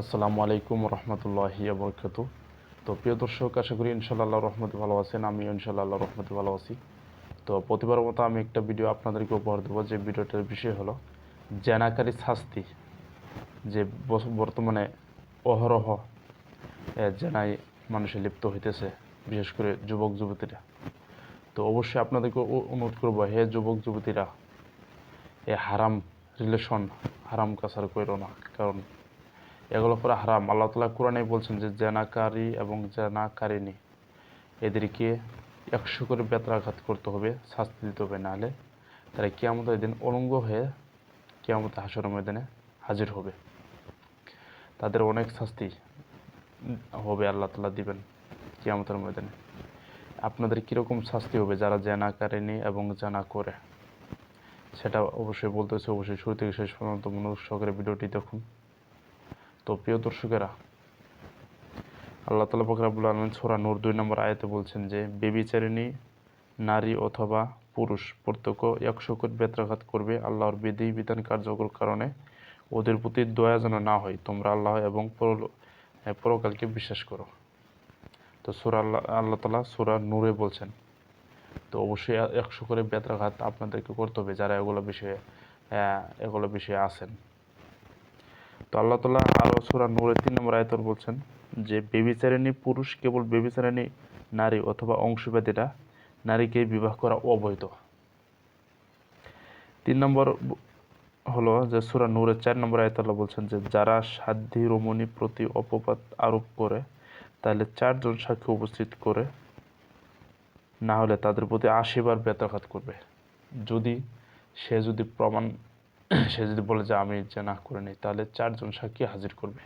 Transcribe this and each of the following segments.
আসসালামু আলাইকুম রহমতুল্লাহি বরকাত। তো প্রিয় দর্শক আশা করি ইনশাল্লাহ রহমতে ভালো আছেন আমি ইনশাল্লাহ রহমতে ভালো আছি। তো প্রতিবার মতো আমি একটা ভিডিও আপনাদেরকে উপহার দেবো যে ভিডিওটার বিষয় হলো জেনাকারী শাস্তি যে বর্তমানে অহরহ এ, জেনায় মানুষে লিপ্ত হইতেছে বিশেষ করে যুবক যুবতীরা। তো অবশ্যই আপনাদেরকে অনুরোধ করব হে যুবক যুবতীরা এ হারাম রিলেশন হারাম কাছার করো না কারণ এগুলো পরে হারাম। আল্লাহ তালা কোরআনে বলছেন যে জেনাকারী এবং জেনাকারিনী এদেরকে একশো করে বেত্রাঘাত করতে হবে, শাস্তি দিতে হবে, নাহলে তারা কেয়ামতের দিন অলঙ্গ হয়ে কেয়ামত হাসর ময়দানে হাজির হবে। তাদের অনেক শাস্তি হবে আল্লাহ তালা দিবেন কেয়ামতের ময়দানে। আপনাদের কীরকম শাস্তি হবে যারা জেনাকারিনী এবং জানা করে? সেটা অবশ্যই বলতেছে, অবশ্যই শুরু থেকে শেষ পর্যন্ত মনোযোগ সহকারে ভিডিওটি দেখুন। তো প্রিয় দর্শকেরা, আল্লাহ তালা ফকরাবুল আলমিন সোরা নূর দুই নম্বর আয়াতে বলছেন যে, বেবিচারিণী, নারী অথবা পুরুষ প্রত্যক্ষ একশো কোট বেত্রাঘাত করবে আল্লাহর বিধি, বিধান, কার্যকর কারণে। ওদের প্রতি দয়া যেন না হয়, তোমরা আল্লাহ এবং পরকালকে বিশ্বাস করো। তো সুরা আল্লাহ আল্লাহ তালা সুরা নূরে বলছেন, তো অবশ্যই একশো করে বেত্রাঘাত আপনাদেরকে করতে হবে যারা এগুলো বিষয়ে এগুলো বিষয়ে আছেন। আল্লাহ তালা আরও সুরা নূরে তিন নম্বর আয়তর বলছেন যে বেবিচারিণী পুরুষ কেবল বেবিচারিণী নারী অথবা অংশবাদীরা নারীকে বিবাহ করা অবৈধ। তিন নম্বর হলো যে সুরা নূরের চার নম্বর আয়তাল্লাহ বলছেন যে যারা সাধ্যী রমণী প্রতি অপবাদ আরোপ করে, তাহলে চারজন সাক্ষী উপস্থিত করে না হলে তাদের প্রতি আশিবার বেত্রাঘাত করবে। যদি সে যদি প্রমাণ সে যদি বলে যে আমি যে না করে নিই, তাহলে চারজন সাক্ষী হাজির করবে।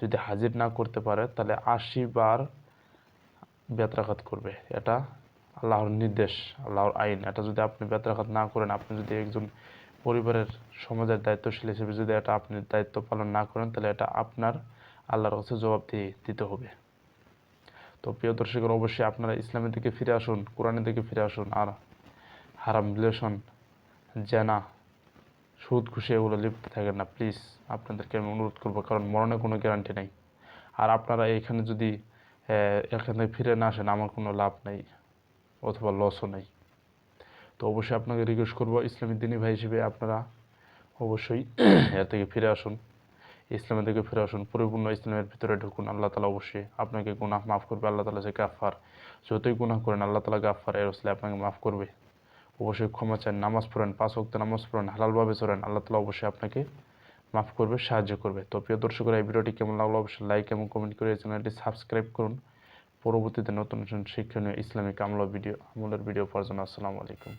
যদি হাজির না করতে পারে, তাহলে আশি বার বেত্রাঘাত করবে। এটা আল্লাহর নির্দেশ, আল্লাহর আইন। এটা যদি আপনি বেত্রাঘাত না করেন, আপনি যদি একজন পরিবারের সমাজের দায়িত্বশীল হিসেবে যদি এটা আপনি দায়িত্ব পালন না করেন, তাহলে এটা আপনার আল্লাহর কাছে জবাব দিয়ে দিতে হবে। তো প্রিয় দর্শকের, অবশ্যই আপনারা ইসলামের দিকে ফিরে আসুন, কোরআনের দিকে ফিরে আসুন, আর হারাম রিলেশন, জেনা সুদ, ঘুষে এগুলো লিপ্ত থাকেন না। প্লিজ আপনাদেরকে আমি অনুরোধ করব, কারণ মরণে কোনো গ্যারান্টি নাই। আর আপনারা এখানে যদি এখান থেকে ফিরে না আসেন, আমার কোনো লাভ নেই, অথবা লসও নেই। তো অবশ্যই আপনাকে রিকোয়েস্ট করব, ইসলামী দিনী ভাই হিসেবে আপনারা অবশ্যই এর থেকে ফিরে আসুন। ইসলামের দিকে ফিরে আসুন, পরিপূর্ণ ইসলামের ভিতরে ঢুকুন। আল্লাহ তালা অবশ্যই আপনাকে গুনাহ মাফ করবে, আল্লাহ তালা যে গাফার যতই গুনাহ করেন, আল্লাহ তালা গাফার এর আসলে আপনাকে মাফ করবে। অবশ্যই ক্ষমা চান, নামাজ পড়েন, পাঁচ অক্ত নামাজ পড়েন, হালালভাবে চলেন, আল্লাহ তালা অবশ্যই আপনাকে মাফ করবে, সাহায্য করবে। তো প্রিয় দর্শকরা এই ভিডিওটি কেমন লাগল? অবশ্যই লাইক এবং কমেন্ট করে চ্যানেলটি সাবস্ক্রাইব করুন। পরবর্তীতে নতুন নতুন শিক্ষণীয় ইসলামিক আমলা ভিডিও আমলের ভিডিও পাওয়ার জন্য আসসালামু আলাইকুম।